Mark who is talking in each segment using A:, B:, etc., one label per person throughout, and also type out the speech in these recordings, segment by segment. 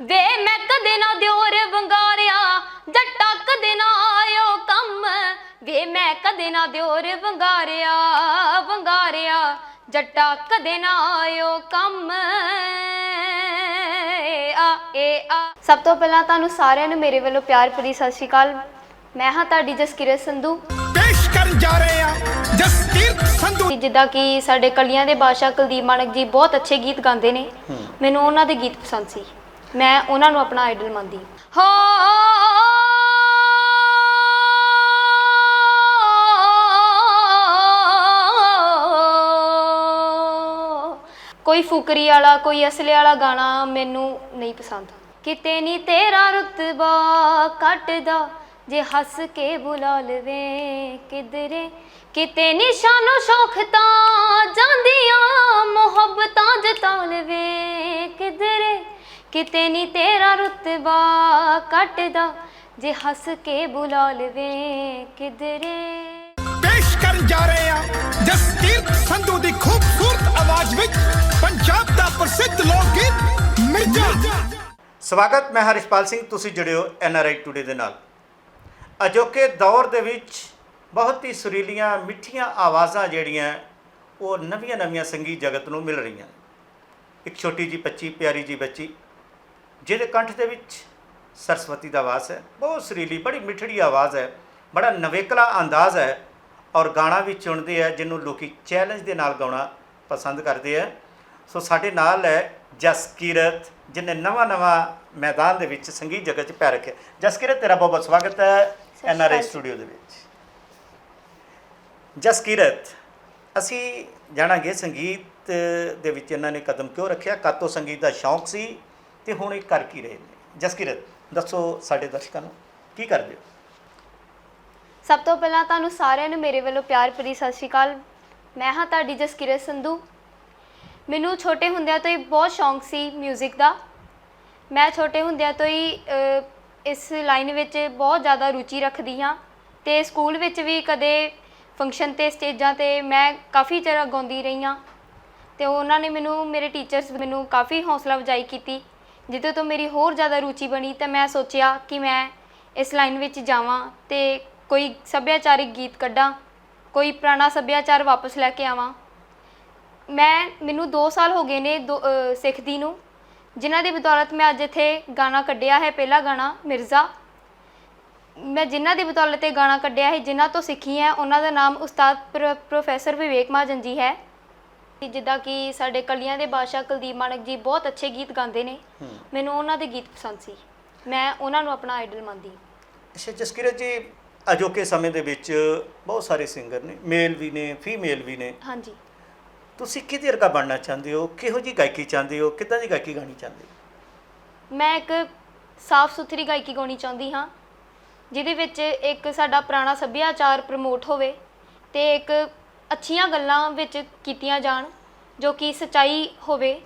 A: ਵੇ ਮੈਂ ਕਦੇ ਨਾ ਦਿਓਰ ਵੰਗਾਰਿਆ ਜੱਟਾ ਕਦੇ ਨਾ ਆਇਓ ਕੰਮ। ਵੇ ਮੈਂ ਕਦੇ ਨਾ ਦਿਓਰ ਵੰਗਾਰਿਆ ਵੰਗਾਰਿਆ ਜੱਟਾ ਕਦੇ ਨਾ ਆਇਓ ਕੰਮ। ਆ ਏ ਆ। ਸਭ ਤੋਂ ਪਹਿਲਾਂ ਤੁਹਾਨੂੰ ਸਾਰਿਆਂ ਨੂੰ ਮੇਰੇ ਵੱਲੋਂ ਪਿਆਰ ਭਰੀ ਸਤਿ ਸ਼੍ਰੀ ਅਕਾਲ। ਮੈਂ ਹਾਂ ਤੁਹਾਡੀ ਜਸਕਿਰਤ ਸੰਧੂ।
B: ਪੇਸ਼ ਕਰਨ ਜਾ ਰਹੇ ਹਾਂ ਜਸਕੀਰਤ ਸੰਧੂ।
A: ਜਿੱਦਾਂ ਕਿ ਸਾਡੇ ਕਲੀਆਂ ਦੇ ਬਾਦਸ਼ਾਹ ਕੁਲਦੀਪ ਮਾਨਕ ਜੀ ਬਹੁਤ ਅੱਛੇ ਗੀਤ ਗਾਉਂਦੇ ਨੇ। ਮੈਨੂੰ ਉਹਨਾਂ ਦੇ ਗੀਤ ਪਸੰਦ ਸੀ। ਮੈਂ ਉਹਨਾਂ ਨੂੰ ਆਪਣਾ ਆਈਡਲ ਮੰਨਦੀ ਹਾਂ। ਕੋਈ ਫੁਕਰੀ ਵਾਲਾ ਕੋਈ ਅਸਲੇ ਵਾਲਾ ਗਾਣਾ ਮੈਨੂੰ ਨਹੀਂ ਪਸੰਦ। ਕਿਤੇ ਨਹੀਂ ਤੇਰਾ ਰੁਤਬਾ ਘਟਦਾ ਜੇ ਹੱਸ ਕੇ ਬੁਲਾ ਲਵੇ ਕਿਧਰੇ। ਕਿਤੇ ਨਿਸ਼ਾਨੋ ਸ਼ੌਖ ਤਾਂ ਜਾਂਦੀਆਂ ਮੁਹੱਬਤਾਂ ਜਤਾ ਲਵੇ ਕਿਧਰੇ। ਕਿਤੇ ਨਹੀਂ ਤੇਰਾ ਰੁਤਬਾ ਘਟਦਾ ਜੇ ਹੱਸ ਕੇ ਬੁਲਾ ਲਵੇ ਕਿਧਰੇ।
B: ਪੇਸ਼ ਕਰਨ ਜਾ ਰਹੇ ਹਾਂ ਜਸਕੀਰਤ ਸੰਧੂ ਦੀ ਖੂਬਸੂਰਤ ਆਵਾਜ਼ ਵਿੱਚ ਪੰਜਾਬ ਦਾ ਪ੍ਰਸਿੱਧ ਲੋਕ ਗੀਤ ਮਿਰਜ਼ਾ।
C: ਸਵਾਗਤ ਮੈਂ ਹਰਿਸ਼ਪਾਲ ਸਿੰਘ ਤੁਸੀਂ ਜੁੜੇ ਹੋ ਐਨਆਰਆਈ ਟੂਡੇ ਦੇ ਨਾਲ। ਅਜੋਕੇ ਦੌਰ ਦੇ ਵਿੱਚ ਬਹੁਤ ਹੀ ਸੁਰੀਲੀਆਂ ਮਿੱਠੀਆਂ ਆਵਾਜ਼ਾਂ ਜਿਹੜੀਆਂ ਉਹ ਨਵੀਆਂ-ਨਵੀਆਂ ਸੰਗੀਤ ਜਗਤ ਨੂੰ ਮਿਲ ਰਹੀਆਂ। ਇੱਕ ਛੋਟੀ ਜੀ ਬੱਚੀ ਪਿਆਰੀ ਜੀ ਬੱਚੀ ਜਿਹਦੇ ਕੰਠ ਦੇ ਵਿੱਚ ਸਰਸਵਤੀ ਦਾ ਵਾਸ ਹੈ। ਬਹੁਤ ਸੁਰੀਲੀ ਬੜੀ ਮਿੱਠੜੀ ਆਵਾਜ਼ ਹੈ। ਬੜਾ ਨਵੇਕਲਾ ਅੰਦਾਜ਼ ਹੈ ਔਰ ਗਾਣਾ ਵੀ ਚੁਣਦੇ ਆ ਜਿਹਨੂੰ ਲੋਕੀ ਚੈਲੰਜ ਦੇ ਨਾਲ ਗਾਉਣਾ ਪਸੰਦ ਕਰਦੇ ਆ। ਸੋ ਸਾਡੇ ਨਾਲ ਹੈ ਜਸਕੀਰਤ ਜਿਹਨੇ ਨਵਾਂ ਨਵਾਂ ਮੈਦਾਨ ਦੇ ਵਿੱਚ ਸੰਗੀਤ ਜਗਤ 'ਚ ਪੈਰ ਰੱਖਿਆ। ਜਸਕੀਰਤ ਤੇਰਾ ਬਹੁਤ ਬਹੁਤ ਸਵਾਗਤ ਹੈ
A: ਸ਼੍ਰੀ
C: ਐਨਆਰਆਈ
A: ਅਕਾਲ।
C: ਸਟੂਡੀਓ ਦੇ ਵਿੱਚ। ਜਸਕੀਰਤ ਅਸੀਂ ਜਾਣਾਂਗੇ ਸੰਗੀਤ ਦੇ ਵਿੱਚ ਇਹਨਾਂ ਨੇ ਕਦਮ ਕਿਉਂ ਰੱਖਿਆ? ਕਦ ਤੋਂ ਸੰਗੀਤ ਦਾ ਸ਼ੌਂਕ ਸੀ? ਤੇ ਹੁਣ ਇਹ ਕਰ ਕੀ ਰਹੇ ਨੇ? ਜਸਕਿਰਤ, ਦੱਸੋ ਸਾਡੇ ਦਰਸ਼ਕਾਂ ਨੂੰ, ਕੀ ਕਰਦੇ ਹੋ?
A: ਸਭ ਤੋਂ ਪਹਿਲਾਂ ਤੁਹਾਨੂੰ ਸਾਰਿਆਂ ਨੂੰ ਮੇਰੇ ਵੱਲੋਂ ਪਿਆਰ ਭਰੀ ਸਤਿ ਸ਼੍ਰੀ ਅਕਾਲ। ਮੈਂ ਹਾਂ ਤੁਹਾਡੀ ਜਸਕਿਰਤ ਸੰਧੂ। ਮੈਨੂੰ ਛੋਟੇ ਹੁੰਦਿਆਂ ਤੋਂ ਹੀ ਬਹੁਤ ਸ਼ੌਂਕ ਸੀ 뮤직 ਦਾ। ਮੈਂ ਛੋਟੇ ਹੁੰਦਿਆਂ ਤੋਂ ਹੀ ਇਸ ਲਾਈਨ ਵਿੱਚ ਬਹੁਤ ਜ਼ਿਆਦਾ ਰੁਚੀ ਰੱਖਦੀ ਹਾਂ ਤੇ ਸਕੂਲ ਵਿੱਚ ਵੀ ਕਦੇ ਫੰਕਸ਼ਨ ਤੇ ਸਟੇਜਾਂ ਤੇ ਮੈਂ ਕਾਫੀ ਚਿਰ ਗਾਉਂਦੀ ਰਹੀ ਹਾਂ ਤੇ ਉਹਨਾਂ ਨੇ ਮੈਨੂੰ, ਮੇਰੇ ਟੀਚਰਸ ਮੈਨੂੰ ਕਾਫੀ ਹੌਸਲਾ ਅਫਜ਼ਾਈ ਕੀਤੀ। ਜਿੱਦੇ ਤੋਂ ਮੇਰੀ ਹੋਰ ਜ਼ਿਆਦਾ ਰੁਚੀ ਬਣੀ ਤਾਂ ਮੈਂ ਸੋਚਿਆ ਕਿ ਮੈਂ ਇਸ ਲਾਈਨ ਵਿੱਚ ਜਾਵਾਂ ਤੇ ਕੋਈ ਸੱਭਿਆਚਾਰਿਕ ਗੀਤ ਕੱਢਾਂ, ਕੋਈ ਪੁਰਾਣਾ ਸੱਭਿਆਚਾਰ ਵਾਪਸ ਲੈ ਕੇ ਆਵਾਂ। ਮੈਂ, ਮੈਨੂੰ 2 ਸਾਲ ਹੋ ਗਏ ਨੇ ਦੋ- ਸਿੱਖਦੀ ਨੂੰ, ਜਿਨ੍ਹਾਂ ਦੀ ਬਦੌਲਤ ਮੈਂ ਅੱਜ ਇੱਥੇ ਗਾਣਾ ਕੱਢਿਆ ਹੈ, ਪਹਿਲਾ ਗਾਣਾ ਮਿਰਜ਼ਾ। ਮੈਂ ਜਿਨ੍ਹਾਂ ਦੀ ਬਦੌਲਤ ਇਹ ਗਾਣਾ ਕੱਢਿਆ ਹੈ, ਜਿਨ੍ਹਾਂ ਤੋਂ ਸਿੱਖੀ ਹੈ, ਉਹਨਾਂ ਦਾ ਨਾਮ ਉਸਤਾਦ ਪ੍ਰੋਫੈਸਰ ਵਿਵੇਕ ਮਹਾਜਨ ਜੀ ਹੈ। ਕਿ ਜਿੱਦਾਂ ਕਿ ਸਾਡੇ ਕਲੀਆਂ ਦੇ ਬਾਦਸ਼ਾਹ ਕੁਲਦੀਪ ਮਾਨਕ ਜੀ ਬਹੁਤ ਅੱਛੇ ਗੀਤ ਗਾਉਂਦੇ ਨੇ। ਮੈਨੂੰ ਉਹਨਾਂ ਦੇ ਗੀਤ ਪਸੰਦ ਸੀ। ਮੈਂ ਉਹਨਾਂ ਨੂੰ ਆਪਣਾ ਆਈਡਲ ਮੰਨਦੀ
C: ਅੱਛਾ ਜਸਕੀਰਤ ਜੀ ਅਜੋਕੇ ਸਮੇਂ ਦੇ ਵਿੱਚ ਬਹੁਤ ਸਾਰੇ ਸਿੰਗਰ ਨੇ ਮੇਲ ਵੀ ਨੇ ਫੀਮੇਲ ਵੀ ਨੇ।
A: ਹਾਂਜੀ।
C: ਤੁਸੀਂ ਕਿਹਦੇ ਵਰਗਾ ਬਣਨਾ ਚਾਹੁੰਦੇ ਹੋ? ਕਿਹੋ ਜੀ ਗਾਇਕੀ ਚਾਹੁੰਦੇ ਹੋ? ਕਿੱਦਾਂ ਦੀ ਗਾਇਕੀ ਗਾਣੀ ਚਾਹੁੰਦੇ ਹੋ?
A: ਮੈਂ ਇੱਕ ਸਾਫ਼ ਸੁਥਰੀ ਗਾਇਕੀ ਗਾਉਣੀ ਚਾਹੁੰਦੀ ਹਾਂ ਜਿਹਦੇ ਵਿੱਚ ਇੱਕ ਸਾਡਾ ਪੁਰਾਣਾ ਸੱਭਿਆਚਾਰ ਪ੍ਰਮੋਟ ਹੋਵੇ ਤੇ ਇੱਕ ਅੱਛੀਆਂ ਗੱਲਾਂ ਵਿੱਚ ਕੀਤੀਆਂ ਜਾਣ ਜੋ ਕਿ ਸਚਾਈ ਹੋਵੇ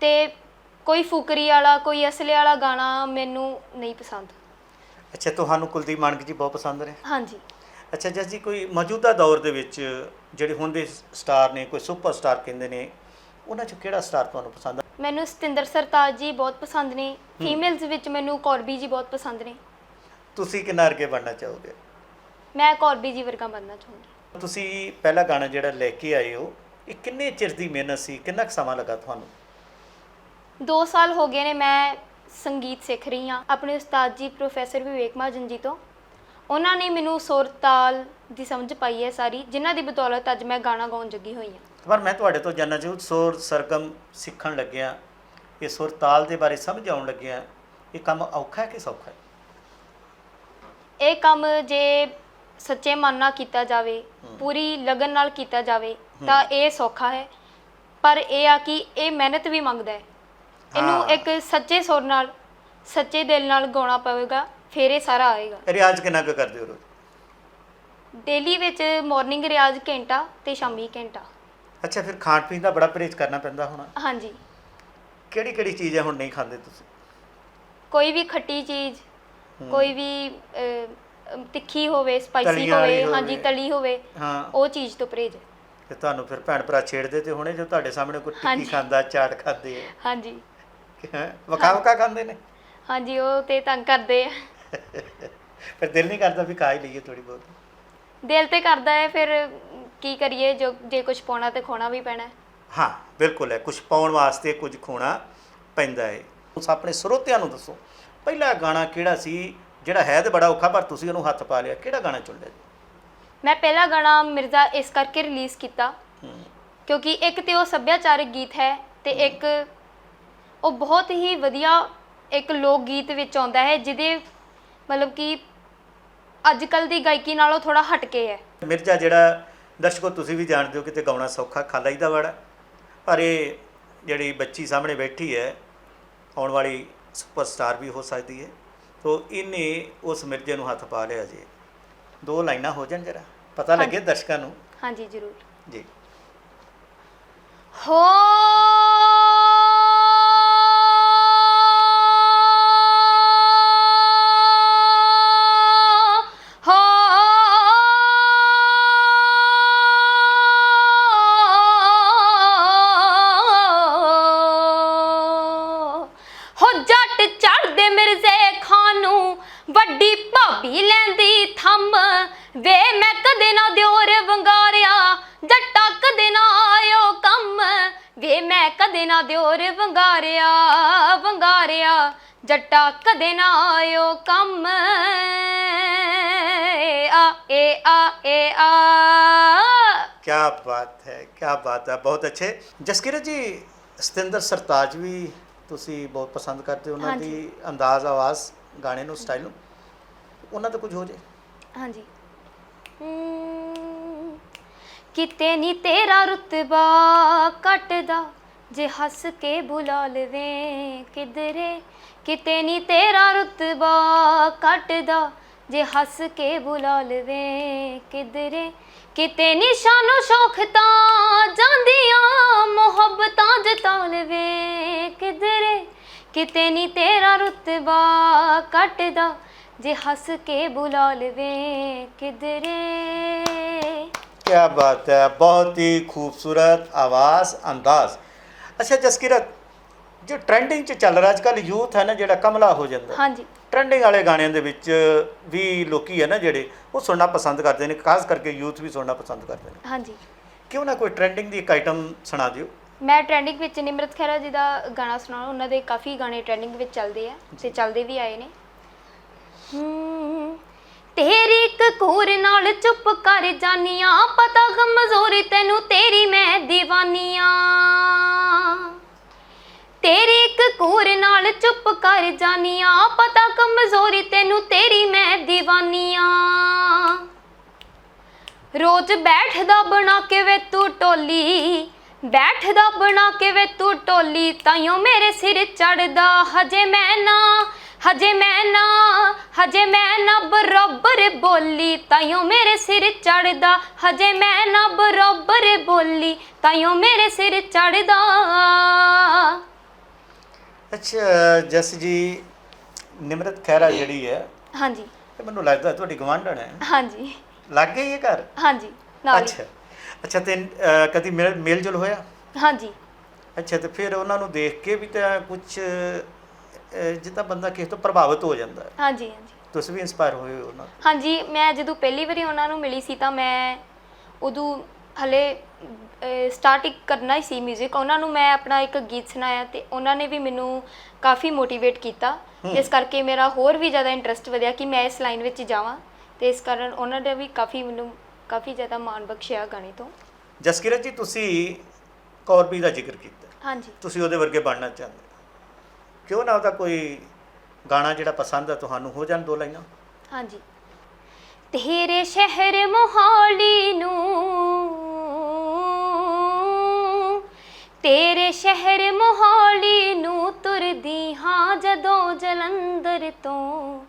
A: ਤੇ ਕੋਈ ਫੁਕਰੀ ਵਾਲਾ ਕੋਈ ਅਸਲੇ ਵਾਲਾ ਗਾਣਾ ਮੈਨੂੰ ਨਹੀਂ ਪਸੰਦ।
C: ਅੱਛਾ ਤੁਹਾਨੂੰ ਕੁਲਦੀਪ ਮਾਨਕ ਜੀ ਬਹੁਤ ਪਸੰਦ ਨੇ?
A: ਹਾਂਜੀ।
C: ਅੱਛਾ ਜਸ ਜੀ ਕੋਈ ਮੌਜੂਦਾ ਦੌਰ ਦੇ ਵਿੱਚ ਜਿਹੜੇ ਹੁਣ ਦੇ ਸਟਾਰ ਨੇ ਕੋਈ ਸੁਪਰ ਸਟਾਰ ਕਹਿੰਦੇ ਨੇ ਉਹਨਾਂ ਚੋਂ ਕਿਹੜਾ ਸਟਾਰ ਤੁਹਾਨੂੰ ਪਸੰਦ ਆ?
A: ਮੈਨੂੰ ਸਤਿੰਦਰ ਸਰਤਾਜ ਜੀ ਬਹੁਤ ਪਸੰਦ ਨੇ ਫੀਮੇਲਸ ਵਿੱਚ ਮੈਨੂੰ ਕੌਰਬੀ ਜੀ ਬਹੁਤ ਪਸੰਦ ਨੇ।
C: ਤੁਸੀਂ ਕਿੰਨਾ ਅੱਗੇ ਬਣਨਾ ਚਾਹੋਗੇ?
A: ਮੈਂ ਕੌਰਬੀ ਜੀ ਵਰਗਾ ਬਣਨਾ ਚਾਹੁੰਦੀ
C: ਤੁਸੀਂ ਪਹਿਲਾ ਗਾਣਾ ਜਿਹੜਾ ਲੈ ਕੇ ਆਏ ਹੋ ਇਹ ਕਿੰਨੇ ਚਿਰ ਦੀ ਮਿਹਨਤ ਸੀ? ਕਿੰਨਾ ਕੁ ਸਮਾਂ ਲੱਗਾ ਤੁਹਾਨੂੰ?
A: 2 ਸਾਲ ਹੋ ਗਏ ਨੇ ਮੈਂ ਸੰਗੀਤ ਸਿੱਖ ਰਹੀ ਹਾਂ। ਆਪਣੇ ਉਸਤਾਦ ਜੀ ਪ੍ਰੋਫੈਸਰ ਵਿਵੇਕ ਮਹਾਜਨ ਜੀ ਤੋਂ। ਉਹਨਾਂ ਨੇ ਮੈਨੂੰ ਸੁਰ ਤਾਲ ਦੀ ਸਮਝ ਪਾਈ ਹੈ ਸਾਰੀ ਜਿਨ੍ਹਾਂ ਦੀ ਬਦੌਲਤ ਅੱਜ ਮੈਂ ਗਾਣਾ ਗਾਉਣ ਜੱਗੀ ਹੋਈ ਹਾਂ।
C: ਪਰ ਮੈਂ ਤੁਹਾਡੇ ਤੋਂ ਜਾਨਣਾ ਚਾਹੂੰ ਸੁਰ ਸਰਗਮ ਸਿੱਖਣ ਲੱਗਿਆ ਇਹ ਸੁਰ ਤਾਲ ਦੇ ਬਾਰੇ ਸਮਝ ਆਉਣ ਲੱਗਿਆ ਇਹ ਕੰਮ ਔਖਾ ਹੈ ਕਿ ਸੌਖਾ ਹੈ?
A: ਇਹ ਕੰਮ ਜੇ ਸੱਚੇ ਮਨ ਨਾਲ ਕੀਤਾ ਜਾਵੇ ਪੂਰੀ ਲਗਨ ਨਾਲ ਕੀਤਾ ਜਾਵੇ ਤਾਂ ਇਹ ਸੌਖਾ ਹੈ। ਪਰ ਇਹ ਆ ਕਿ ਇਹ ਮਿਹਨਤ ਵੀ ਮੰਗਦਾ ਹੈ। ਇਹਨੂੰ
C: ਹਾਂ।
A: ਇੱਕ ਸੱਚੇ ਸੁਰ ਨਾਲ ਸੱਚੇ ਦਿਲ ਨਾਲ ਗਾਉਣਾ ਪਵੇਗਾ ਫਿਰ ਇਹ ਸਾਰਾ ਆਏਗਾ।
C: ਰਿਆਜ਼ ਕਿੰਨਾ ਕੁ ਕਰਦੇ ਹੋ ਰੋਜ਼?
A: ਡੇਲੀ ਵਿੱਚ ਮਾਰਨਿੰਗ ਰਿਆਜ਼ ਘੰਟਾ ਤੇ ਸ਼ਾਮੀ ਘੰਟਾ।
C: ਅੱਛਾ ਫਿਰ ਖਾਣ ਪੀਣ ਦਾ ਬੜਾ ਪਰਹੇਜ਼ ਕਰਨਾ ਪੈਂਦਾ ਹੋਣਾ।
A: ਹਾਂਜੀ।
C: ਕਿਹੜੀ ਕਿਹੜੀ ਚੀਜ਼ਾਂ ਹੁਣ ਨਹੀਂ ਖਾਂਦੇ ਤੁਸੀਂ?
A: ਕੋਈ ਵੀ ਖੱਟੀ ਚੀਜ਼ ਕੋਈ ਵੀ ਅਮ, ਤਿੱਖੀ ਹੋਵੇ ਸਪਾਈਸੀ
C: ਤਲੀਆਂ ਵਾਲੀ
A: ਹੋਵੇ
C: ਹੋਵੇ।
A: ਹਾਂਜੀ ਤਲੀ ਹੋਵੇ
C: ਹਾਂ
A: ਉਹ ਚੀਜ਼ ਤੋਂ ਪਰਹੇਜ਼ ਹੈ।
C: ਤੇ ਤੁਹਾਨੂੰ ਫਿਰ ਭੈਣ ਭਰਾ ਛੇੜਦੇ ਤੇ ਹੋਣੇ ਜੋ ਤੁਹਾਡੇ ਸਾਹਮਣੇ ਕੋਈ ਟਿੱਕੀ
A: ਹਾਂਜੀ।
C: ਖਾਂਦਾ ਚਾਟ ਖਾਂਦੇ
A: ਹਾਂਜੀ
C: ਹੈਂ? ਵਕਾ ਵਕਾ ਖਾਂਦੇ ਨੇ
A: ਹਾਂਜੀ ਉਹ ਤੇ ਤੰਗ ਕਰਦੇ ਆ
C: ਫਿਰ ਦਿਲ ਨਹੀਂ ਕਰਦਾ ਵੀ ਖਾ ਹੀ ਲਈਏ ਥੋੜੀ ਬਹੁਤ
A: ਦਿਲ ਤੇ ਕਰਦਾ ਹੈ ਫਿਰ ਕੀ ਕਰੀਏ ਜੋ ਜੇ ਕੁਝ ਪਾਉਣਾ ਤੇ ਖੋਣਾ ਵੀ ਪੈਣਾ ਹੈ।
C: ਹਾਂ ਬਿਲਕੁਲ ਹੈ ਕੁਝ ਪਾਉਣ ਵਾਸਤੇ ਕੁਝ ਖੋਣਾ ਪੈਂਦਾ ਹੈ ਉਸ ਆਪਣੇ ਸਰੋਤਿਆਂ ਨੂੰ ਦੱਸੋ ਪਹਿਲਾ ਗਾਣਾ ਕਿਹੜਾ ਸੀ ਜਿਹੜਾ ਹੈ ਤੇ ਬੜਾ ਔਖਾ ਪਰ ਤੁਸੀਂ ਉਹਨੂੰ ਹੱਥ ਪਾ ਲਿਆ। ਕਿਹੜਾ ਗਾਣਾ ਚੁਣ ਲਿਆ
A: ਮੈਂ ਪਹਿਲਾ ਗਾਣਾ ਮਿਰਜ਼ਾ ਇਸ ਕਰਕੇ ਰਿਲੀਜ਼ ਕੀਤਾ
C: ਹੂੰ।
A: ਕਿਉਂਕਿ ਇੱਕ ਤੇ ਉਹ ਸੱਭਿਆਚਾਰਕ ਗੀਤ ਹੈ ਤੇ ਇੱਕ ਉਹ ਬਹੁਤ ਹੀ ਵਧੀਆ ਇੱਕ ਲੋਕ ਗੀਤ ਵਿੱਚ ਆਉਂਦਾ ਹੈ ਜਿਹਦੇ ਮਤਲਬ ਕਿ ਅੱਜ ਕੱਲ ਦੀ ਗਾਇਕੀ ਨਾਲੋਂ ਥੋੜਾ ਹਟ ਕੇ ਹੈ।
C: ਮਿਰਜ਼ਾ ਜਿਹੜਾ ਦਰਸ਼ਕੋ ਤੁਸੀਂ ਵੀ ਜਾਣਦੇ ਹੋ ਕਿਤੇ ਗਾਉਣਾ ਸੌਖਾ ਖਾਲਾ ਹੀ ਦਾ ਵੜਾ। ਪਰ ਇਹ ਜਿਹੜੀ ਬੱਚੀ ਸਾਹਮਣੇ ਬੈਠੀ ਹੈ ਆਉਣ ਵਾਲੀ ਸੁਪਰਸਟਾਰ ਵੀ ਹੋ ਸਕਦੀ ਹੈ। ਤੋ ਇਹਨੇ ਉਸ ਮਿਰਜ਼ੇ ਨੂੰ ਹੱਥ ਪਾ ਲਿਆ ਜੀ। ਦੋ ਲਾਈਨਾਂ ਹੋ ਜਾਣ ਜਰਾ। ਪਤਾ ਲੱਗੇ। ਦਰਸ਼ਕਾਂ ਨੂੰ?
A: ਹਾਂਜੀ ਜ਼ਰੂਰ।
C: ਜੀ।
A: ਹੋ ਭਾਬੀ ਲੈਂਦੀ ਥੰਮ। ਵੇ ਮੈਂ ਕਦੇ ਨਾ ਦਿਓਰ ਵੰਗਾਰਿਆ ਜੱਟਾ ਕਦੇ ਨਾ ਆਇਓ ਕੰਮ। ਵੇ ਮੈਂ ਕਦੇ ਨਾ ਦਿਓਰ ਵੰਗਾਰਿਆ ਵੰਗਾਰਿਆ ਜੱਟਾ ਕਦੇ ਨਾ ਆਇਓ ਕੰਮ। ਆ ਏ ਆ ਏ ਆ।
C: ਕੀ ਬਾਤ ਹੈ ਕੀ ਬਾਤ ਹੈ ਬਹੁਤ ਅੱਛੇ। ਜਸਕਿਰਤ ਜੀ ਸਤਿੰਦਰ ਸਰਤਾਜ ਵੀ ਤੁਸੀਂ ਬਹੁਤ ਪਸੰਦ ਕਰਦੇ ਹੋ ਉਹਨਾਂ। ਦੀ ਅੰਦਾਜ਼ ਆਵਾਜ਼ ਗਾਣੇ ਨੂੰ ਸਟਾਈਲ ਨੂੰ। ਉਹਨਾਂ ਤੇ ਕੁਝ ਹੋ ਜੇ
A: ਹਾਂਜੀ। ਹਮ, ਕਿਤੇ ਨਹੀਂ ਤੇਰਾ ਰੁਤਬਾ ਕੱਟਦਾ ਜੇ ਹੱਸ ਕੇ ਬੁਲਾ ਲਵੇਂ ਕਿਧਰੇ। ਕਿਤੇ ਨਹੀਂ ਤੇਰਾ ਰੁਤਬਾ ਕੱਟਦਾ ਜੇ ਹੱਸ ਕੇ ਬੁਲਾ ਲਵੇਂ ਕਿਧਰੇ। ਕਿਤੇ ਨਿਸ਼ਾਨੋ ਸ਼ੌਖ ਤਾਂ ਜਾਂਦੀਆਂ ਮੁਹੱਬਤਾਂ ਜਤਾ ਲਵੇਂ ਕਿਧਰੇ। ਕਿਤੇ ਨਹੀਂ ਤੇਰਾ ਰੁਤਬਾ ਕੱਟਦਾ ਜੇ ਹੱਸ ਕੇ ਬੁਲਾ ਲਵੇਂ ਕਿਧਰੇ।
C: ਕੀ ਬਾਤ ਹੈ ਬਹੁਤ ਹੀ ਖੂਬਸੂਰਤ ਆਵਾਜ਼ ਅੰਦਾਜ਼। ਅੱਛਾ ਜਸਕਿਰਤ ਜੋ ਟ੍ਰੈਂਡਿੰਗ 'ਚ ਚੱਲ ਰਿਹਾ ਅੱਜ ਕੱਲ ਯੂਥ ਹੈ ਨਾ ਜਿਹੜਾ ਕਮਲਾ ਹੋ ਜਾਂਦਾ।
A: ਹਾਂਜੀ।
C: ਟ੍ਰੈਂਡਿੰਗ ਵਾਲੇ ਗਾਣਿਆਂ ਦੇ ਵਿੱਚ ਵੀ ਲੋਕੀ ਹੈ ਨਾ ਜਿਹੜੇ ਉਹ ਸੁਣਨਾ ਪਸੰਦ ਕਰਦੇ ਨੇ ਖਾਸ ਕਰਕੇ ਯੂਥ ਵੀ ਸੁਣਨਾ ਪਸੰਦ ਕਰਦੇ ਨੇ।
A: ਹਾਂਜੀ।
C: ਕਿਉਂ ਨਾ ਕੋਈ ਟ੍ਰੈਂਡਿੰਗ ਦੀ ਇੱਕ ਆਈਟਮ ਸੁਣਾ ਦਿਓ।
A: ਮੈਂ ਟ੍ਰੈਂਡਿੰਗ ਵਿੱਚ ਨਿਮਰਤ ਖਹਿਰਾ ਜੀ ਦਾ ਗਾਣਾ ਸੁਣਾਉਣਾ ਉਹਨਾਂ ਦੇ ਕਾਫੀ ਗਾਣੇ ਟ੍ਰੈਂਡਿੰਗ ਵਿੱਚ ਚੱਲਦੇ ਆ ਤੇ ਚੱਲਦੇ ਵੀ ਆਏ ਨੇ। ਹੂੰ, ਤੇਰੀ ਕਕੂਰ ਨਾਲ ਚੁੱਪ ਕਰ ਜਾਨੀਆਂ ਪਤਾ ਗਮਜ਼ੋਰ ਤੈਨੂੰ ਤੇਰੀ ਮੈਂ دیਵਾਨੀਆਂ ਤੇਰੀ ਕਕੂਰ ਨਾਲ ਚੁੱਪ ਕਰ ਜਾਨੀਆਂ ਪਤਾ ਕਮਜ਼ੋਰੀ ਤੈਨੂੰ ਤੇਰੀ ਮੈਂ دیਵਾਨੀਆਂ ਰੋਜ਼ ਬੈਠਦਾ ਬਣਾ ਕੇ ਵੇ ਤੂੰ ਟੋਲੀ ਬੈਠਦਾ ਬਣਾ ਕੇ ਵੇ ਤੂੰ ਟੋਲੀ ਤਾਈਓ ਮੇਰੇ ਸਿਰ ਚੜਦਾ ਹਜੇ ਮੈਂ ਨਾ ਹਜੇ ਮੈਂ ਨਾ ਹਜੇ ਮੈਂ ਨਾ ਬਰਾਬਰ ਬੋਲੀ ਤਾਈਓ ਮੇਰੇ ਸਿਰ ਚੜਦਾ ਹਜੇ ਮੈਂ ਨਾ ਬਰਾਬਰ ਬੋਲੀ ਤਾਈਓ ਮੇਰੇ ਸਿਰ ਚੜਦਾ
C: ਅੱਛਾ ਜਸ ਜੀ ਨਿਮਰਤ ਖਹਿਰਾ ਜਿਹੜੀ ਹੈ
A: ਹਾਂਜੀ।
C: ਇਹ ਮੈਨੂੰ ਲੱਗਦਾ ਤੁਹਾਡੀ ਗਵਾਂਢਣ ਹੈ।
A: ਹਾਂਜੀ।
C: ਲੱਗ ਗਈ ਇਹ ਘਰ?
A: ਹਾਂਜੀ ਨਾਲ
C: ਅੱਛਾ। ਅੱਛਾ ਤੇ ਅਹ, ਕਦੀ ਮੇਲ ਮੇਲ ਜੁਲ ਹੋਇਆ?
A: ਹਾਂਜੀ।
C: ਅੱਛਾ ਤੇ ਫਿਰ ਉਹਨਾਂ ਨੂੰ ਦੇਖ ਕੇ ਵੀ ਤਾਂ ਕੁਝ ਜਿੱਦਾਂ ਬੰਦਾ ਕਿਸੇ ਤੋਂ ਪ੍ਰਭਾਵਿਤ ਹੋ ਜਾਂਦਾ ਹੈ।
A: ਹਾਂਜੀ ਹਾਂਜੀ।
C: ਤੁਸੀਂ ਵੀ ਇਨਸਪਾਇਰ ਹੋਏ ਹੋ ਉਹਨਾਂ ਤੋਂ।
A: ਹਾਂਜੀ ਮੈਂ ਜਦੋਂ ਪਹਿਲੀ ਵਾਰੀ ਉਹਨਾਂ ਨੂੰ ਮਿਲੀ ਸੀ ਤਾਂ ਮੈਂ ਉਦੋਂ ਹਲੇ ਸਟਾਰਟਿੰਗ ਕਰਨਾ ਹੀ ਸੀ 뮤직 ਉਹਨਾਂ ਨੂੰ ਮੈਂ ਆਪਣਾ ਇੱਕ ਗੀਤ ਸੁਣਾਇਆ ਤੇ ਉਹਨਾਂ ਨੇ ਵੀ ਮੈਨੂੰ ਕਾਫੀ ਮੋਟੀਵੇਟ ਕੀਤਾ। ਇਸ ਕਰਕੇ ਮੇਰਾ ਹੋਰ ਵੀ ਜ਼ਿਆਦਾ ਇੰਟਰਸਟ ਵਧਿਆ ਕਿ ਮੈਂ ਇਸ ਲਾਈਨ ਵਿੱਚ ਜਾਵਾਂ ਤੇ ਇਸ ਕਾਰਨ ਉਹਨਾਂ ਨੇ ਵੀ ਕਾਫੀ ਮੈਨੂੰ ਕਾਫੀ ਜ਼ਿਆਦਾ ਮਾਣ ਬਖਸ਼ਿਆ ਗਾਣੇ ਤੋਂ।
C: ਜਸਕਿਰਤ ਜੀ ਤੁਸੀਂ ਕੌਰਬੀ ਦਾ ਜ਼ਿਕਰ ਕੀਤਾ।
A: ਹਾਂਜੀ।
C: ਤੁਸੀਂ ਉਹਦੇ ਵਰਗੇ ਬਣਨਾ ਚਾਹੁੰਦੇ। ਕਿਉਂ ਨਾ ਉਹਦਾ ਕੋਈ ਗਾਣਾ ਜਿਹੜਾ ਪਸੰਦ ਹੈ ਤੁਹਾਨੂੰ, ਹੋ ਜਾਣ ਦੋ ਲਾਈਨਾਂ?
A: ਹਾਂਜੀ। ਤੇਰੇ ਸ਼ਹਿਰ ਮੋਹਾਲੀ ਨੂੰ, ਤੇਰੇ ਸ਼ਹਿਰ ਮੋਹਾਲੀ ਨੂੰ ਤੁਰਦੀ ਹਾਂ ਜਦੋਂ ਜਲੰਧਰ ਤੋਂ।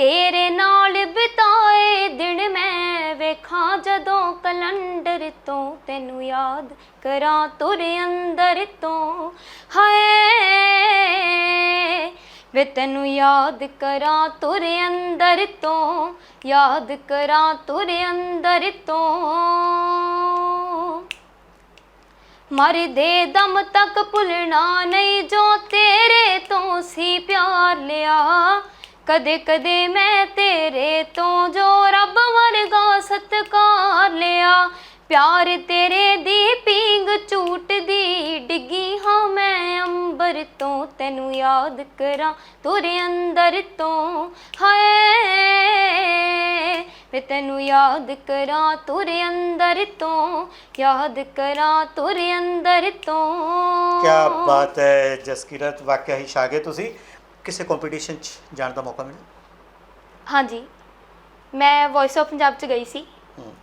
A: ਤੇਰੇ ਨਾਲ ਬਿਤਾਏ ਦਿਨ ਮੈਂ ਵੇਖਾਂ ਜਦੋਂ ਕਲੰਡਰ ਤੋਂ ਤੈਨੂੰ ਯਾਦ ਕਰਾਂ ਤੁਰ ਅੰਦਰ ਤੋਂ। ਹਾਏ, ਵੇ ਤੈਨੂੰ ਯਾਦ ਕਰਾਂ ਤੁਰ ਅੰਦਰ ਤੋਂ, ਯਾਦ ਕਰਾਂ ਤੁਰ ਅੰਦਰ ਤੋਂ। ਮਰਦੇ ਦਮ ਤੱਕ ਭੁੱਲਣਾ ਨਹੀਂ ਜੋ ਤੇਰੇ ਤੋਂ ਸੀ ਪਿਆਰ ਲਿਆ। ਕਦੇ ਕਦੇ ਮੈਂ ਤੇਰੇ ਤੋਂ ਜੋ ਰੱਬ ਵਰਗਾ ਸਤਕਾਰ ਲਿਆ, ਪਿਆਰ ਤੇਰੇ ਦੀ ਪੀਂਗ ਝੂਟਦੀ ਡਿੱਗੀ ਹਾਂ ਮੈਂ ਅੰਬਰ ਤੋਂ, ਤੈਨੂੰ ਯਾਦ ਕਰਾਂ ਤੁਰੇ ਅੰਦਰ ਤੋਂ, ਹਾਏ ਵੇ ਤੈਨੂੰ ਯਾਦ ਕਰਾਂ ਤੁਰੇ ਅੰਦਰ ਤੋਂ, ਯਾਦ ਕਰਾਂ ਤੁਰੇ ਅੰਦਰ ਤੋਂ।
C: ਕਿਆ ਬਾਤ ਹੈ ਜਸਕੀਰਤ, ਵਾਕਿਆ ਹੀ ਸ਼ਾਗੇ ਤੁਸੀਂ। ਕਿਸੇ ਕੰਪੀਟੀਸ਼ਨ 'ਚ ਜਾਣ ਦਾ ਮੌਕਾ ਮਿਲਿਆ?
A: ਹਾਂਜੀ। ਮੈਂ ਵੌਇਸ ਆਫ ਪੰਜਾਬ ਚ ਗਈ ਸੀ।
C: ਹੂੰ।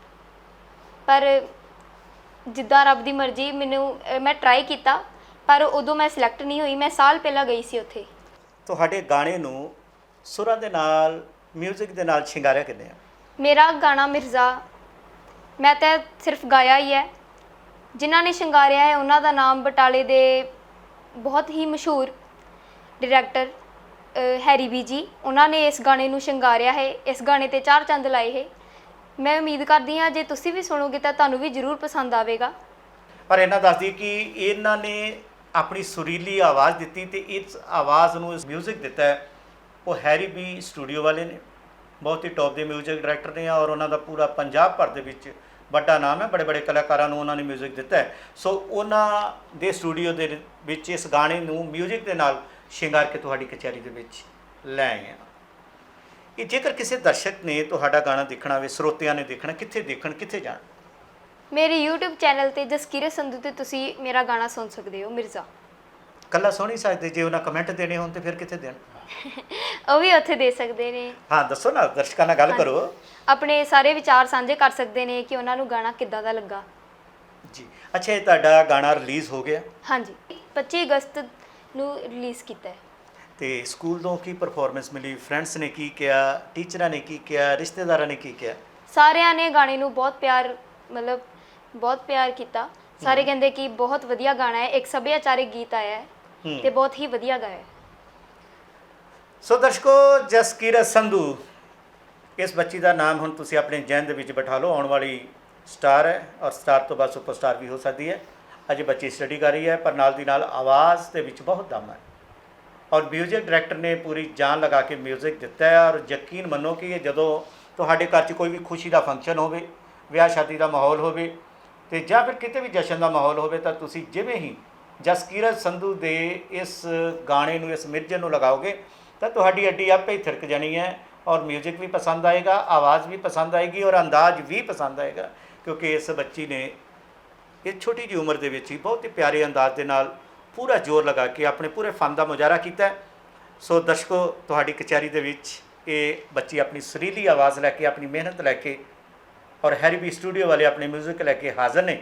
A: ਪਰ ਜਿੱਦਾਂ ਰੱਬ ਦੀ ਮਰਜ਼ੀ ਮੈਨੂੰ ਮੈਂ ਟਰਾਈ ਕੀਤਾ ਪਰ ਉਦੋਂ ਮੈਂ ਸਿਲੈਕਟ ਨਹੀਂ ਹੋਈ ਮੈਂ ਸਾਲ ਪਹਿਲਾਂ ਗਈ ਸੀ ਉੱਥੇ।
C: ਤੁਹਾਡੇ ਗਾਣੇ ਨੂੰ ਸੁਰਾਂ ਦੇ ਨਾਲ 뮤직 ਦੇ ਨਾਲ ਸ਼ਿੰਗਾਰਿਆ ਕਿੰਨੇ ਆ?
A: ਮੇਰਾ ਗਾਣਾ ਮਿਰਜ਼ਾ ਮੈਂ ਤਾਂ ਸਿਰਫ ਗਾਇਆ ਹੀ ਹੈ। ਜਿਨ੍ਹਾਂ ਨੇ ਸ਼ਿੰਗਾਰਿਆ ਹੈ ਉਹਨਾਂ ਦਾ ਨਾਮ ਬਟਾਲੇ ਦੇ ਬਹੁਤ ਹੀ ਮਸ਼ਹੂਰ ਡਾਇਰੈਕਟਰ ਹੈਰੀ ਬੀ ਜੀ ਉਹਨਾਂ ਨੇ ਇਸ ਗਾਣੇ ਨੂੰ ਸ਼ਿੰਗਾਰਿਆ ਹੈ ਇਸ ਗਾਣੇ ਤੇ ਚਾਰ ਚੰਦ ਲਾਏ ਹੈ ਮੈਂ ਉਮੀਦ ਕਰਦੀ ਹਾਂ ਜੇ ਤੁਸੀਂ ਵੀ ਸੁਣੋਗੇ ਤਾਂ ਤੁਹਾਨੂੰ ਵੀ ਜ਼ਰੂਰ ਪਸੰਦ ਆਵੇਗਾ
C: ਪਰ ਇਹਨਾਂ ਦੱਸਦੀ ਕਿ ਇਹਨਾਂ ਨੇ ਆਪਣੀ ਸੁਰੀਲੀ ਆਵਾਜ਼ ਦਿੱਤੀ ਤੇ ਇਸ ਆਵਾਜ਼ ਨੂੰ ਇਸ 뮤직 ਦਿੱਤਾ ਹੈ ਉਹ ਹੈਰੀ ਬੀ ਸਟੂਡੀਓ ਵਾਲੇ ਨੇ ਬਹੁਤ ਹੀ ਟੌਪ ਦੇ 뮤직 ਡਾਇਰੈਕਟਰ ਨੇ ਔਰ ਉਹਨਾਂ ਦਾ ਪੂਰਾ ਪੰਜਾਬ ਭਰ ਦੇ ਵਿੱਚ ਵੱਡਾ ਨਾਮ ਹੈ ਬੜੇ ਬੜੇ ਕਲਾਕਾਰਾਂ ਨੂੰ ਉਹਨਾਂ ਨੇ 뮤직 ਦਿੱਤਾ ਹੈ ਸੋ ਉਹਨਾਂ ਦੇ ਸਟੂਡੀਓ ਦੇ ਵਿੱਚ ਇਸ ਗਾਣੇ ਨੂੰ 뮤직 ਦੇ ਨਾਲ ਸ਼ਿੰਗਾਰ ਕੇ ਤੁਹਾਡੀ ਕਚਹਿਰੀ ਦੇ ਵਿੱਚ ਲੈ ਆਏ ਆ ਇਹ ਜੇਕਰ ਕਿਸੇ ਦਰਸ਼ਕ ਨੇ ਤੁਹਾਡਾ ਗਾਣਾ ਦੇਖਣਾ ਹੋਵੇ ਸਰੋਤਿਆਂ ਨੇ ਦੇਖਣਾ ਕਿੱਥੇ ਦੇਖਣ ਕਿੱਥੇ ਜਾਣ?
A: ਮੇਰੇ YouTube ਚੈਨਲ ਤੇ ਜਸਕੀਰਤ ਸੰਧੂ ਤੇ ਤੁਸੀਂ ਮੇਰਾ ਗਾਣਾ ਸੁਣ ਸਕਦੇ ਹੋ ਮਿਰਜ਼ਾ।
C: ਕੱਲਾ ਸੁਣ ਨਹੀਂ ਸਕਦੇ ਜੇ ਉਹਨਾਂ ਕਮੈਂਟ ਦੇਣੇ ਹੋਣ ਤੇ ਫਿਰ ਕਿੱਥੇ ਦੇਣ?
A: ਉਹ ਵੀ ਉੱਥੇ ਦੇ ਸਕਦੇ ਨੇ।
C: ਹਾਂ ਦੱਸੋ ਨਾ ਦਰਸ਼ਕਾਂ ਨਾਲ ਗੱਲ ਕਰੋ।
A: ਆਪਣੇ ਸਾਰੇ ਵਿਚਾਰ ਸਾਂਝੇ ਕਰ ਸਕਦੇ ਨੇ ਕਿ ਉਹਨਾਂ ਨੂੰ ਗਾਣਾ ਕਿੱਦਾਂ ਦਾ ਲੱਗਾ।
C: ਜੀ। ਅੱਛਾ ਇਹ ਤੁਹਾਡਾ ਗਾਣਾ ਰਿਲੀਜ਼ ਹੋ ਗਿਆ?
A: ਹਾਂਜੀ। 25 ਅਗਸਤ ਨੂੰ ਰਿਲੀਜ਼ ਕੀਤਾ ਹੈ।
C: ਤੇ ਸਕੂਲ ਤੋਂ ਕੀ ਪਰਫਾਰਮੈਂਸ ਮਿਲੀ? ਫਰੈਂਡਸ ਨੇ ਕੀ ਕਿਹਾ? ਟੀਚਰਾਂ ਨੇ ਕੀ ਕਿਹਾ? ਰਿਸ਼ਤੇਦਾਰਾਂ ਨੇ ਕੀ ਕਿਹਾ?
A: ਸਾਰਿਆਂ ਨੇ ਗਾਣੇ ਨੂੰ ਬਹੁਤ ਪਿਆਰ ਮਤਲਬ ਬਹੁਤ ਪਿਆਰ ਕੀਤਾ। ਸਾਰੇ ਕਹਿੰਦੇ ਕਿ ਬਹੁਤ ਵਧੀਆ ਗਾਣਾ ਹੈ। ਇੱਕ ਸੱਭਿਆਚਾਰਕ ਗੀਤ ਆਇਆ ਹੈ
C: ਹੂੰ।
A: ਤੇ ਬਹੁਤ ਹੀ ਵਧੀਆ ਗਾਇਆ ਹੈ।
C: ਸੋ ਦਰਸ਼ਕੋ ਜਸਕੀਰਤ ਸੰਧੂ ਇਸ ਬੱਚੀ ਦਾ ਨਾਮ ਹੁਣ ਤੁਸੀਂ ਆਪਣੇ ਜਹਿਨ ਦੇ ਵਿੱਚ ਬਿਠਾ ਲਓ। ਆਉਣ ਵਾਲੀ ਸਟਾਰ ਹੈ ਔਰ ਸਟਾਰ ਤੋਂ ਬਾਅਦ ਸੁਪਰਸਟਾਰ ਵੀ ਹੋ ਸਕਦੀ ਹੈ। ਅਜੇ ਬੱਚੀ ਸਟੱਡੀ ਕਰ ਰਹੀ ਹੈ ਪਰ ਨਾਲ ਦੀ ਨਾਲ ਆਵਾਜ਼ ਦੇ ਵਿੱਚ ਬਹੁਤ ਦਮ ਹੈ ਔਰ 뮤직 ਡਾਇਰੈਕਟਰ ਨੇ ਪੂਰੀ ਜਾਨ ਲਗਾ ਕੇ 뮤직 ਦਿੱਤਾ ਹੈ ਔਰ ਯਕੀਨ ਮੰਨੋ ਕਿ ਇਹ ਜਦੋਂ ਤੁਹਾਡੇ ਘਰ 'ਚ ਕੋਈ ਵੀ ਖੁਸ਼ੀ ਦਾ ਫੰਕਸ਼ਨ ਹੋਵੇ ਵਿਆਹ ਸ਼ਾਦੀ ਦਾ ਮਾਹੌਲ ਹੋਵੇ ਤੇ ਜਾਂ ਫਿਰ ਕਿਤੇ ਵੀ ਜਸ਼ਨ ਦਾ ਮਾਹੌਲ ਹੋਵੇ ਤਾਂ ਤੁਸੀਂ ਜਿਵੇਂ ਹੀ ਜਸਕੀਰਤ ਸੰਧੂ ਦੇ ਇਸ ਗਾਣੇ ਨੂੰ ਇਸ ਮਿਰਜਨ ਨੂੰ ਲਗਾਓਗੇ ਤਾਂ ਤੁਹਾਡੀ ਅੱਡੀ ਆਪੇ ਹੀ ਥਿਰਕ ਜਾਣੀ ਹੈ ਔਰ 뮤직 ਵੀ ਪਸੰਦ ਆਏਗਾ ਆਵਾਜ਼ ਵੀ ਪਸੰਦ ਆਏਗੀ ਔਰ ਅੰਦਾਜ਼ ਵੀ ਪਸੰਦ ਆਏਗਾ ਕਿਉਂਕਿ ਇਸ ਬੱਚੀ ਨੇ ਇਹ ਛੋਟੀ ਜਿਹੀ ਉਮਰ ਦੇ ਵਿੱਚ ਹੀ ਬਹੁਤ ਹੀ ਪਿਆਰੇ ਅੰਦਾਜ਼ ਦੇ ਨਾਲ ਪੂਰਾ ਜ਼ੋਰ ਲਗਾ ਕੇ ਆਪਣੇ ਪੂਰੇ ਫਨ ਦਾ ਮੁਜ਼ਾਹਰਾ ਕੀਤਾ ਸੋ ਦਰਸ਼ਕੋ, ਤੁਹਾਡੀ ਕਚਹਿਰੀ ਦੇ ਵਿੱਚ ਇਹ ਬੱਚੀ ਆਪਣੀ ਸੁਰੀਲੀ ਆਵਾਜ਼ ਲੈ ਕੇ, ਆਪਣੀ ਮਿਹਨਤ ਲੈ ਕੇ ਔਰ ਹੈਰੀ ਹੈਰੀਬੀ ਸਟੂਡੀਓ ਵਾਲੇ ਆਪਣੇ 뮤직 ਲੈ ਕੇ ਹਾਜ਼ਰ ਨੇ।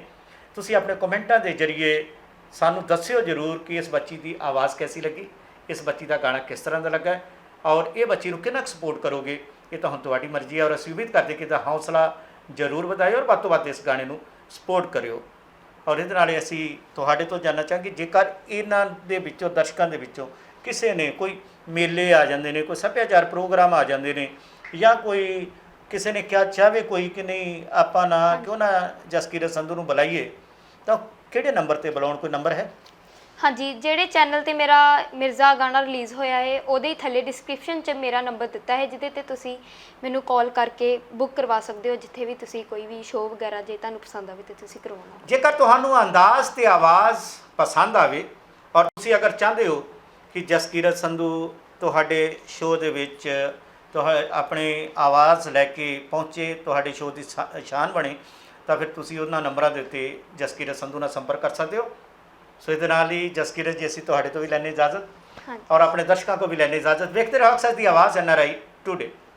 C: ਤੁਸੀਂ ਆਪਣੇ ਕਮੈਂਟਾਂ ਦੇ ਜ਼ਰੀਏ ਸਾਨੂੰ ਦੱਸਿਓ ਜ਼ਰੂਰ ਕਿ ਇਸ ਬੱਚੀ ਦੀ ਆਵਾਜ਼ ਕੈਸੀ ਲੱਗੀ, ਇਸ ਬੱਚੀ ਦਾ ਗਾਣਾ ਕਿਸ ਤਰ੍ਹਾਂ ਦਾ ਲੱਗਾ ਔਰ ਇਹ ਬੱਚੀ ਨੂੰ ਕਿੰਨਾ ਸਪੋਰਟ ਕਰੋਗੇ, ਇਹ ਤਾਂ ਹੁਣ ਤੁਹਾਡੀ ਮਰਜ਼ੀ ਹੈ ਔਰ ਅਸੀਂ ਉਮੀਦ ਕਰਦੇ ਕਿ ਇਹਦਾ ਹੌਸਲਾ ਜ਼ਰੂਰ ਵਧਾਇਓ ਔਰ ਵੱਧ ਤੋਂ ਵੱਧ ਇਸ ਗਾਣੇ ਨੂੰ ਸਪੋਰਟ ਕਰਿਓ। ਔਰ ਇਹਦੇ ਨਾਲ ਅਸੀਂ ਤੁਹਾਡੇ ਤੋਂ ਜਾਣਨਾ ਚਾਹਾਂਗੇ ਜੇਕਰ ਇਹਨਾਂ ਦੇ ਵਿੱਚੋਂ ਦਰਸ਼ਕਾਂ ਦੇ ਵਿੱਚੋਂ ਕਿਸੇ ਨੇ ਕੋਈ ਮੇਲੇ ਆ ਜਾਂਦੇ ਨੇ ਕੋਈ ਸੱਭਿਆਚਾਰ ਪ੍ਰੋਗਰਾਮ ਆ ਜਾਂਦੇ ਨੇ ਜਾਂ ਕੋਈ ਕਿਸੇ ਨੇ ਕਿਹਾ ਚਾਹਵੇ ਕੋਈ ਕਿ ਨਹੀਂ ਆਪਾਂ ਨਾ ਕਿਉਂ ਨਾ ਜਸਕੀਰਤ ਸੰਧੂ ਨੂੰ ਬੁਲਾਈਏ ਤਾਂ ਕਿਹੜੇ ਨੰਬਰ ਤੇ ਬੁਲਾਉਣ? ਕੋਈ ਨੰਬਰ ਹੈ?
A: ਹਾਂਜੀ, ਜਿਹੜੇ ਚੈਨਲ ਤੇ ਮੇਰਾ ਮਿਰਜ਼ਾ ਗਾਣਾ ਰਿਲੀਜ਼ ਹੋਇਆ ਹੈ, ਉਹਦੇ ਹੀ ਥੱਲੇ ਡਿਸਕ੍ਰਿਪਸ਼ਨ 'ਚ ਮੇਰਾ ਨੰਬਰ ਦਿੱਤਾ ਹੈ, ਜਿਹਦੇ ਤੇ ਤੁਸੀਂ ਮੈਨੂੰ ਕਾਲ ਕਰਕੇ ਬੁੱਕ ਕਰਵਾ ਸਕਦੇ ਹੋ, ਜਿੱਥੇ ਵੀ ਤੁਸੀਂ ਕੋਈ ਵੀ ਸ਼ੋਅ ਵਗੈਰਾ ਜੇ ਤੁਹਾਨੂੰ ਪਸੰਦ ਆਵੇ ਤੇ ਤੁਸੀਂ ਕਰਵਾਉਣਾ
C: ਜੇਕਰ ਤੁਹਾਨੂੰ ਅੰਦਾਜ਼ ਤੇ ਆਵਾਜ਼ ਪਸੰਦ ਆਵੇ ਔਰ ਤੁਸੀਂ ਅਗਰ ਚਾਹੁੰਦੇ ਹੋ ਕਿ ਜਸਕੀਰਤ ਸੰਧੂ ਤੁਹਾਡੇ ਸ਼ੋਅ ਦੇ ਵਿੱਚ ਤੁਹਾ, ਆਪਣੀ ਆਵਾਜ਼ ਲੈ ਕੇ ਪਹੁੰਚੇ, ਤੁਹਾਡੇ ਸ਼ੋਅ ਦੀ ਸ਼ਾਨ ਬਣੇ, ਤਾਂ ਫਿਰ ਤੁਸੀਂ ਉਹਨਾਂ ਨੰਬਰਾਂ ਦੇ ਉੱਤੇ ਜਸਕੀਰਤ ਸੰਧੂ ਨਾਲ ਸੰਪਰਕ ਕਰ ਸਕਦੇ ਹੋ। ਸੋ ਇਹਦੇ ਨਾਲ ਹੀ ਜਸਕੀਰਤ ਜੀ ਅਸੀਂ ਤੁਹਾਡੇ ਤੋਂ ਵੀ ਲੈਣੇ ਇਜਾਜ਼ਤ।
A: ਹਾਂਜੀ।
C: ਔਰ ਆਪਣੇ ਦਰਸ਼ਕਾਂ ਕੋ ਵੀ ਲੈਣੇ ਇਜਾਜ਼ਤ। ਵੇਖਦੇ ਰਹੋ ਅਕਸਰ ਦੀ ਆਵਾਜ਼ ਐਨ ਆਰ ਆਈ ਟੂਡੇ